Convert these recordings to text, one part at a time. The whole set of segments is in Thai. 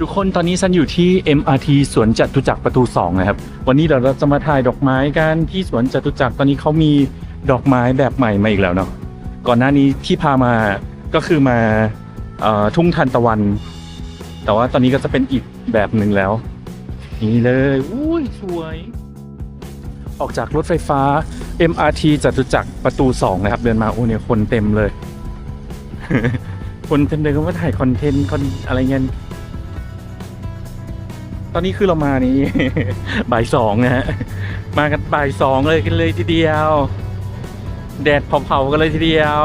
ทุกคนตอนนี้ฉันอยู่ที่ MRT สวนจตุจักรประตู2นะครับ วันนี้เราจะมาถ่ายดอกไม้กันที่สวนจตุจักรตอนนี้เขามีดอกไม้แบบใหม่มาอีกแล้วเนาะก่อนหน้านี้ที่พามาก็คือมาออทุ่งทันตะวัน แต่ว่าตอนนี้ก็จะเป็นอีกแบบหนึ่งแล้ว นี่เลยอุ้ยสวย ออกจากรถไฟฟ้า MRT จตุจักรประตู2นะครับ เดินมาโอ้เนี่ยคนเต็มเลย คนเต็มเลยก็มาถ่ายคอนเทนต์คอนอะไรเงี้ย ตอนนี้คือเรามานี้บ่ายสองนะฮะ มากันบ่ายสองเลยกันเลยทีเดียว แดดเผาๆกันเลยทีเดียว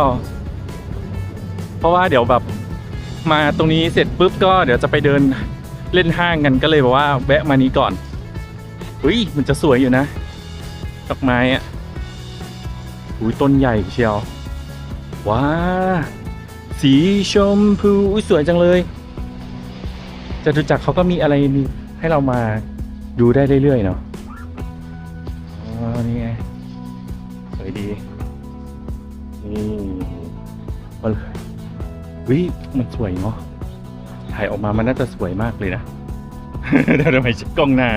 เพราะว่าเดี๋ยวแบบมาตรงนี้เสร็จปุ๊บก็เดี๋ยวจะไปเดินเล่นห้างกันก็เลยบอกว่าแวะมานี้ก่อนอุ้ยมันจะสวยอยู่นะดอกไม้อะอุ้ยต้นใหญ่เชียวว้าสีชมพูอุ้ยสวยจังเลยจตุจักรเขาก็มีอะไร ให้เรามาดูได้เรื่อยๆเนาะอ๋อนี่ไงสวยดีนี่มันวิมันสวยเนาะถ่ายออกมามันน่าจะสวยมากเลยนะเดี๋ยวทำไมชิดกล้องหน้า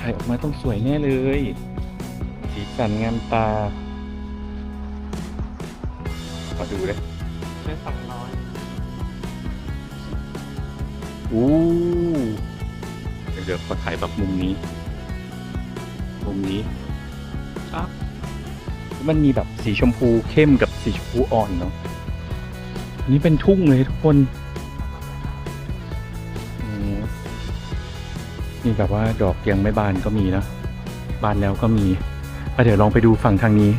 ถ่ายออกมาต้องสวยแน่เลย สีสันงามตาขอดูเลยใช้สองร้อย อู้เดี๋ยวเดี๋ยวขอถ่ายแบบมุมนี้ มุมนี้อะมันมีแบบสีชมพูเข้มกับสีชมพูอ่อนเนาะอันนี่เป็นทุ่งเลยทุกคนอืมนี่แบบว่าดอกยังไม่บานก็มีนะบานแล้วก็มีอะเดี๋ยวลองไปดูฝั่งทางนี้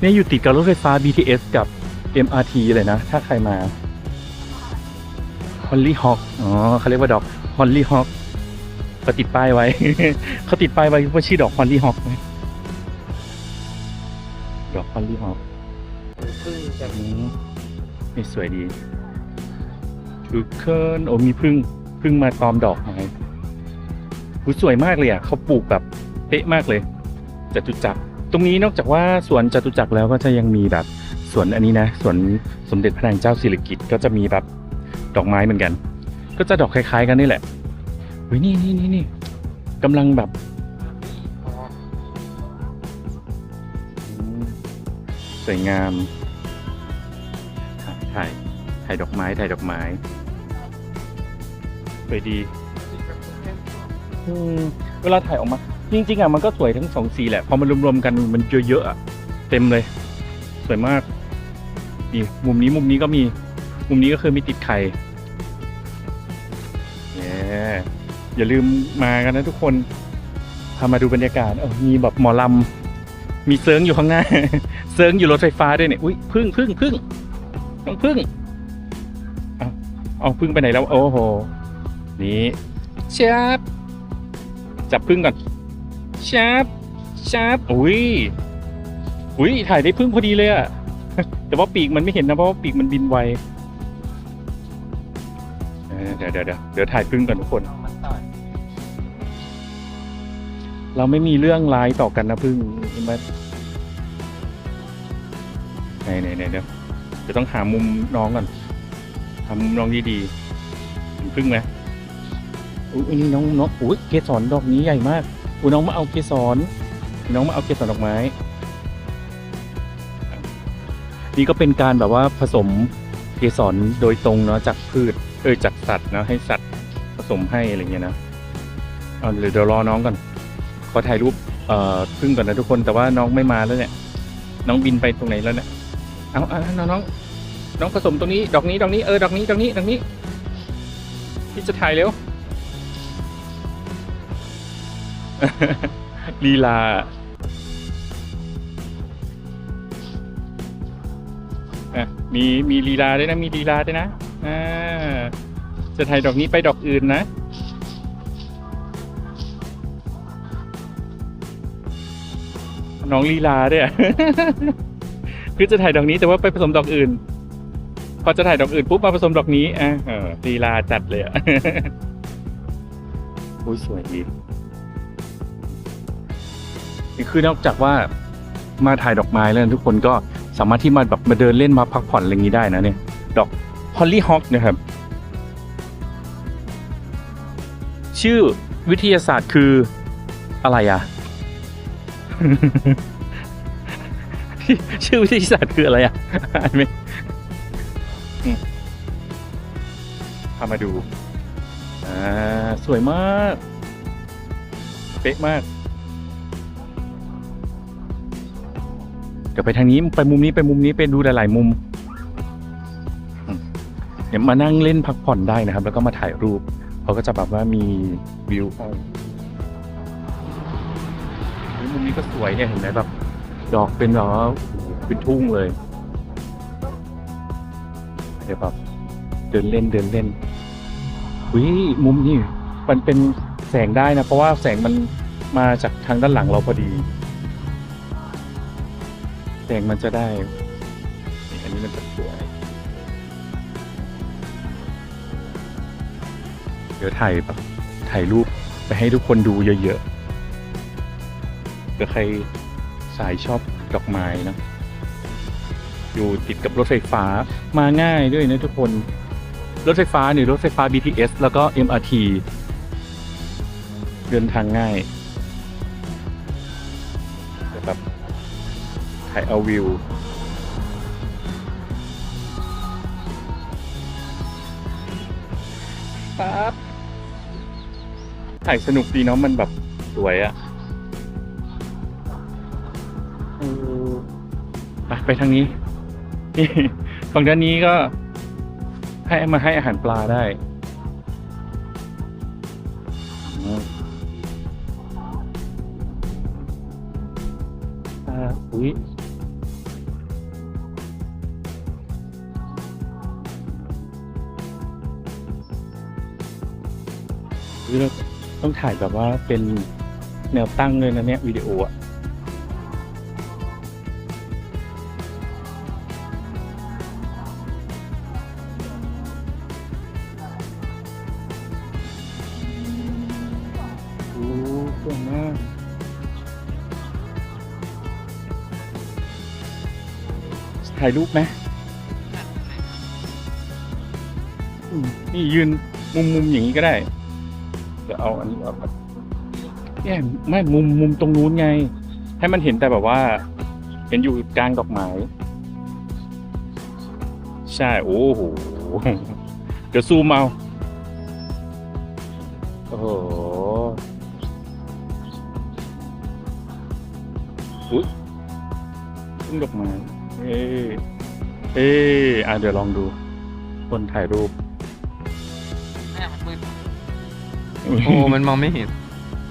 เนี่ยอยู่ติดกับรถไฟฟ้า BTS กับ MRT เลยนะ ถ้าใครมา ฮอลลี่ฮอกอ๋อเขาเรียกว่าดอกฮอลลี่ฮอกเขาติดป้ายไว้ เขาติดป้ายไว้ว่าชื่อดอกฮอลลี่ฮอกไหมดอกฮอลลี่ฮอกพึ่งจะอืมนี่สวยดีดูเคินโอ้มีพึ่งพึ่งมาตอมดอกไม้หูสวยมากเลยอะเขาปลูกแบบเป๊ะมากเลยจตุจักรตรงนี้นอกจากว่าสวนจตุจักรแล้วก็จะยังมีแบบสวนอันนี้นะสวนสมเด็จพระนางเจ้าสิริกิติ์ก็จะมีแบบ ดอกไม้เหมือนกัน ก็จะดอกคล้าย ๆ กันนี่แหละเฮ้ยนี่นี่นี่นี่กำลังแบบสวยงามถ่ายถ่ายถ่ายดอกไม้ถ่ายดอกไม้สวยดีเวลาถ่ายออกมา จริง ๆอะมันก็สวยทั้งสองสีแหละ พอมันรวมๆกันมันเยอะๆอะ เต็มเลย สวยมากนี่มุมนี้มุมนี้ก็มี มุมนี้ก็คือมีติดไข่เนี่ยอย่าลืมมากันนะทุกคนพามาดูบรรยากาศเออมีแบบหมอลำมีเซิร์งอยู่ข้างหน้า เซิร์งอยู่รถไฟฟ้าด้วยเนี่ยอุ้ยพึ่งพึ่งพึ่งน้องพึ่งเอาเอาพึ่งไปไหนแล้ว โอ้โห นี่เชฟจับพึ่งก่อนเชฟเชฟอุ้ยอุ้ยถ่ายได้พึ่งพอดีเลยอะแต่ว่าปีกมันไม่เห็นนะเพราะว่าปีกมันบินไว เออเดี๋ยวเดี๋ยวเดี๋ยวเดี๋ยวถ่ายพึ่งก่อนทุกคนมันต่อยเราไม่มีเรื่องร้ายต่อกันนะพึ่งมาไหนไหนไหนเดี๋ยวเดี๋ยวต้องหามุมน้องก่อนหามุมน้องดีๆเห็นพึ่งไหมอุ้ยนี่น้องน้องอุ้ยเกสรดอกนี้ใหญ่มากอุ้ยน้องมาเอาเกสรน้องมาเอาเกสรดอกไม้ นี่ก็เป็นการแบบว่าผสมเกสรโดยตรงเนาะจากพืช เอยจากสัตว์นะให้สัตว์ผสมให้อะไรเงี้ยนะเอาเดี๋ยวเดี๋ยวรอน้องก่อนขอถ่ายรูปเอ่อพึ่งก่อนนะทุกคนแต่ว่าน้องไม่มาแล้วเนี่ย น้องบินไปตรงไหนแล้วเนี่ยเอาเอาเอาน้องน้องน้องผสมตรงนี้ ดอกนี้ดอกนี้เออดอกนี้ดอกนี้ดอกนี้พี่จะถ่ายเร็วลีลาอะมีมีลีลาด้วยนะมีลีลาด้วยนะ อ่าจะถ่ายดอกนี้ไปดอกอื่นนะ น้องลีลาเด้วยคือจะถ่ายดอกนี้แต่ว่าไปผสมดอกอื่น พอจะถ่ายดอกอื่นปุ๊บมาผสมดอกนี้อะลีลาจัดเลยอะอุ้ยสวยดีนี่คือนอกจากว่ามาถ่ายดอกไม้แล้วทุกคนก็สามารถที่มาแบบมาเดินเล่นมาพักผ่อนอะไรอย่างนี้ได้นะเนี่ย ดอก ฮอลลี่ฮอคนะครับ ชื่อวิทยาศาสตร์คืออะไรอะชื่อวิทยาศาสตร์คืออะไรอะอ่านไหมอืมพามาดู อ่า สวยมาก เป๊ะมาก เดี๋ยวไปทางนี้ ไปมุมนี้ ไปมุมนี้ ไปดูหลาย ๆ มุม เดี๋ยมานั่งเล่นพักผ่อนได้นะครับ แล้วก็มาถ่ายรูปเขาก็จะแบบว่ามีวิวมุมนี้ก็สวยเนี่ยเห็นไหมแบบ ดอกเป็นแบบว่าโอ้โหเป็นทุ่งเลยเดี๋ยวแบบเดินเล่นเดินเล่นวิมุมนี้มันเป็นแสงได้นะ เพราะว่าแสงมันมาจากทางด้านหลังเราพอดี แสงมันจะได้ อันนี้มันจะสวย เดี๋ยวถ่ายแบบถ่ายรูปไปให้ทุกคนดูเยอะๆเผื่อใครสายชอบดอกไม้นะ อยู่ติดกับรถไฟฟ้ามาง่ายด้วยนะทุกคน รถไฟฟ้าเนี่ยรถไฟฟ้า BTS แล้วก็ MRT เดินทางง่ายเดี๋ยวแบบถ่ายเอาวิวครับ ถ่ายสนุกดีเนาะมันแบบสวยอะไปไปทางนี้นี่ฝั่งด้านนี้ก็ให้มาให้อาหารปลาได้อ่าอุ้ยอุ๊ยเรา ต้องถ่ายแบบว่าเป็นแนวตั้งเลยนะเนี่ยวิดีโออะโอ้สวยมากถ่ายรูปไหมอืมนี่ยืนมุมมุมๆอย่างนี้ก็ได้ เดี๋ยวเอาอันนี้เอาแบบเนี่ยไม่มุมมุมตรงนู้นไง ให้มันเห็นแต่แบบว่า เห็นอยู่กลางดอกไม้ใช่โอ้โหเดี๋ยวซูมเอาโอ้โหอุ๊ยต้นดอกไม้เอ๊ะเอ๊ะอะเดี๋ยวลองดู คนถ่ายรูปแม่มันมืด โอ้ มันมองไม่เห็น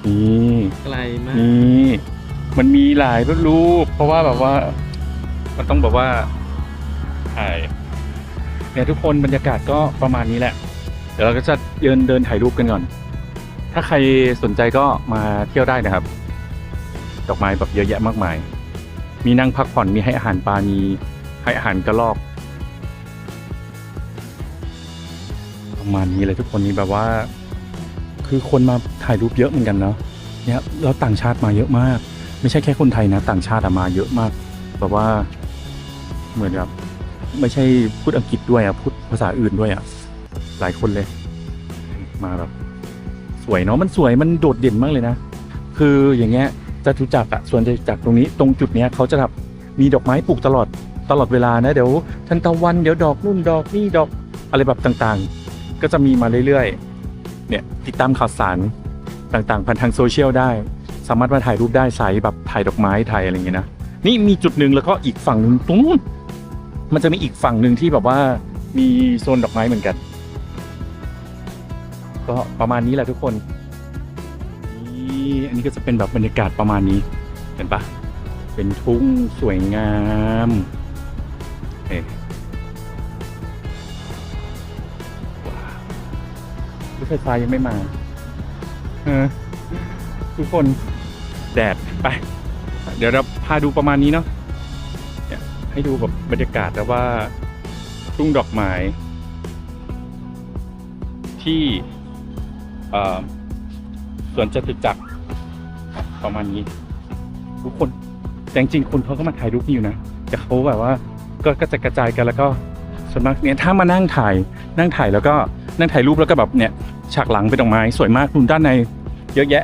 นี่ไกลมาก นี่มันมีหลายรูป เพราะว่าแบบว่า มันต้องแบบว่าถ่ายเนี่ยทุกคนบรรยากาศก็ประมาณนี้แหละ เดี๋ยวเราก็จะเดินเดินถ่ายรูปกันก่อน ถ้าใครสนใจก็มาเที่ยวได้นะครับ ดอกไม้แบบเยอะแยะมากมาย มีนั่งพักผ่อนมีให้อาหารปลา มีให้อาหารกระรอกประมาณนี้เลยทุกคนนี้แบบว่า คือคนมาถ่ายรูปเยอะเหมือนกันเนาะเนี่ยแล้วต่างชาติมาเยอะมาก ไม่ใช่แค่คนไทยนะ ต่างชาติมาเยอะมากแบบว่าเหมือนแบบไม่ใช่พูดอังกฤษด้วยอะพูดภาษาอื่นด้วยอะหลายคนเลย มาแบบสวยเนาะมันสวยมันโดดเด่นมากเลยนะ คืออย่างเงี้ยจะทุจักรอะส่วนจะจากตรงนี้ตรงจุดเนี้ยเขาจะแบบมีดอกไม้ปลูกตลอดตลอดเวลานะเดี๋ยวทันตะวันเดี๋ยวดอกนู่นดอกนี่ดอกอะไรแบบต่างๆ ก็จะมีมาเรื่อยๆ เนี่ยติดตามข่าวสารต่างๆผ่านทางโซเชียลได้ สามารถมาถ่ายรูปได้ใส่แบบถ่ายดอกไม้ถ่ายอะไรอย่างเงี้ยนะนี่มีจุดหนึ่งแล้วก็อีกฝั่งหนึ่งตรงนู้นมันจะมีอีกฝั่งหนึ่งที่แบบว่ามีโซนดอกไม้เหมือนกัน ก็ประมาณนี้แหละทุกคนนี่อันนี้ก็จะเป็นแบบบรรยากาศประมาณนี้เห็นปะเป็นทุ่งสวยงามเอ๊ะ ไฟฟ้ายังไม่มาเออทุกคนแดดไป เดี๋ยวเราพาดูประมาณนี้เนาะให้ดูแบบบรรยากาศแล้วว่าทุ่งดอกไม้ที่สวนจตุจักรประมาณนี้ ทุกคนแต่จริงๆคนเขาก็มาถ่ายรูปนี่อยู่นะแต่เขาแบบว่าก็ก็จะกระจายกันแล้วก็ส่วนมากเนี่ยถ้ามานั่งถ่ายนั่งถ่ายแล้วก็นั่งถ่ายรูปแล้วก็แบบเนี่ย ฉากหลังเป็นดอกไม้สวยมากคุณด้านในเยอะแยะ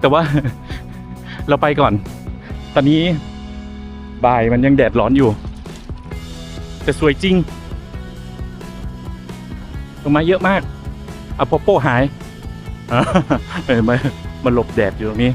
แต่ว่าเราไปก่อน ตอนนี้บ่ายมันยังแดดร้อนอยู่ แต่สวยจริงดอกไม้เยอะมากอะโปโปหายเออมามาหลบแดดอยู่ตรงนี้